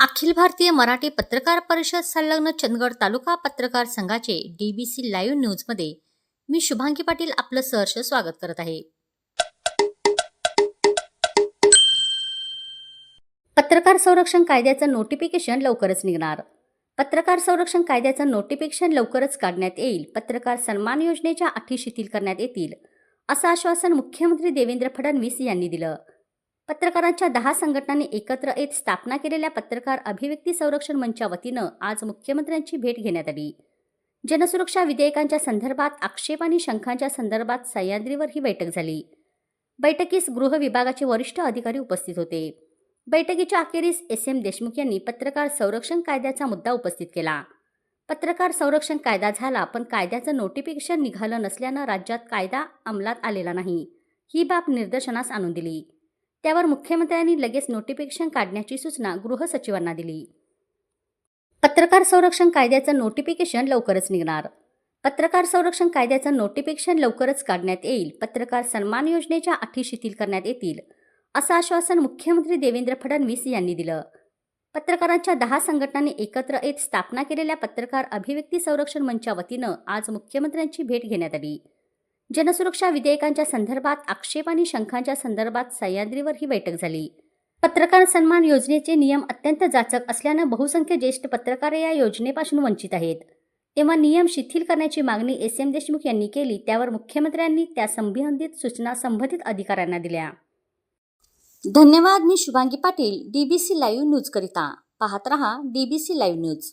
अखिल भारतीय मराठी पत्रकार परिषद संलग्न चंदगड तालुका पत्रकार संघाचे डीबीसी लाईव्ह न्यूजमध्ये मी शुभांगी पाटील आपलं सहर्ष स्वागत करत आहे. पत्रकार संरक्षण कायद्याचं नोटिफिकेशन लवकरच निघणार. पत्रकार संरक्षण कायद्याचं नोटिफिकेशन लवकरच काढण्यात येईल. पत्रकार सन्मान योजनेच्या अटी शिथिल करण्यात येतील असं आश्वासन मुख्यमंत्री देवेंद्र फडणवीस यांनी दिलं. पत्रकारांच्या दहा संघटनांनी एकत्र येत स्थापना केलेल्या पत्रकार अभिव्यक्ती संरक्षण मंचा वतीनं आज मुख्यमंत्र्यांची भेट घेण्यात आली. जनसुरक्षा विधेयकांच्या संदर्भात आक्षेप आणि शंखांच्या संदर्भात सह्याद्रीवर ही बैठक झाली. बैठकीस गृह विभागाचे वरिष्ठ अधिकारी उपस्थित होते. बैठकीच्या अखेरीस एस एम देशमुख यांनी पत्रकार संरक्षण कायद्याचा मुद्दा उपस्थित केला. पत्रकार संरक्षण कायदा झाला पण कायद्याचं नोटिफिकेशन निघालं नसल्यानं राज्यात कायदा अंमलात आलेला नाही. ही बाब निदर्शनास आणून दिली. त्यावर मुख्यमंत्र्यांनी लगेच नोटिफिकेशन काढण्याची सूचना गृहसचिवांना दिली. पत्रकार संरक्षण कायद्याचं नोटिफिकेशन लवकरच निघणार. पत्रकार संरक्षण कायद्याचं नोटिफिकेशन लवकरच काढण्यात येईल. पत्रकार सन्मान योजनेच्या अटी शिथिल करण्यात येतील असं आश्वासन मुख्यमंत्री देवेंद्र फडणवीस यांनी दिलं. पत्रकारांच्या दहा संघटनांनी एकत्र येत स्थापना केलेल्या पत्रकार अभिव्यक्ती संरक्षण मंचा वतीनं आज मुख्यमंत्र्यांची भेट घेण्यात आली. जनसुरक्षा विधेयकांच्या संदर्भात आक्षेप आणि शंखांच्या संदर्भात सह्याद्रीवर ही बैठक झाली. पत्रकार सन्मान योजनेचे नियम अत्यंत जाचक असल्यानं बहुसंख्य ज्येष्ठ पत्रकार या योजनेपासून वंचित आहेत. तेव्हा नियम शिथिल करण्याची मागणी एस एम देशमुख यांनी केली त्यावर मुख्यमंत्र्यांनी त्या संबंधित सूचना संबंधित अधिकाऱ्यांना दिल्या. धन्यवाद मी Shubhangi Patil DBC live news करिता. पाहत रहा डीबीसी लाईव्ह न्यूज.